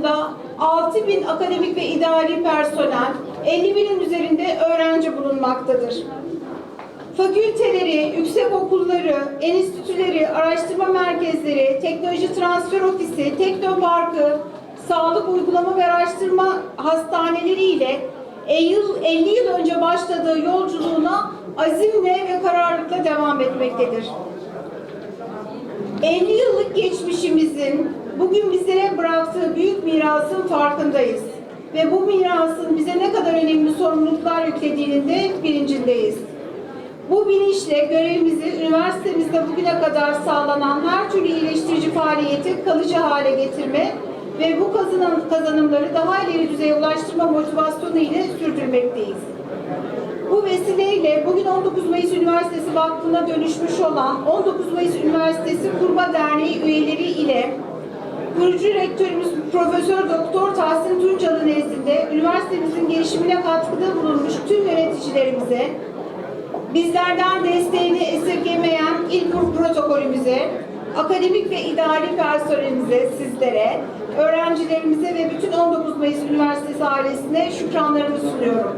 kadrosunda 6 bin akademik ve idari personel, 50 binin üzerinde öğrenci bulunmaktadır. Fakülteleri, yüksek okulları, enstitüleri, araştırma merkezleri, teknoloji transfer ofisi, teknoparkı, sağlık uygulama ve araştırma hastaneleri ile 50 yıl, 50 yıl önce başladığı yolculuğuna azimle ve kararlılıkla devam etmektedir. 50 yıllık geçmişimizin bugün bizlere bıraktığı büyük mirasın farkındayız. Ve bu mirasın bize ne kadar önemli sorumluluklar yüklediğinin de bilincindeyiz. Bu bilinçle görevimizi üniversitemizde bugüne kadar sağlanan her türlü iyileştirici faaliyeti kalıcı hale getirme ve bu kazanım, kazanımları daha ileri düzeye ulaştırma motivasyonu ile sürdürmekteyiz. Bu vesileyle bugün 19 Mayıs Üniversitesi Vakfı'na dönüşmüş olan 19 Mayıs Üniversitesi Kurma Derneği üyeleri ile kurucu rektörümüz Profesör Doktor Tahsin Tuncalı nezdinde üniversitemizin gelişimine katkıda bulunmuş tüm yöneticilerimize, bizlerden desteğini esirgemeyen ilk protokolümüze, akademik ve idari personelimize, sizlere, öğrencilerimize ve bütün 19 Mayıs Üniversitesi ailesine şükranlarımı sunuyorum.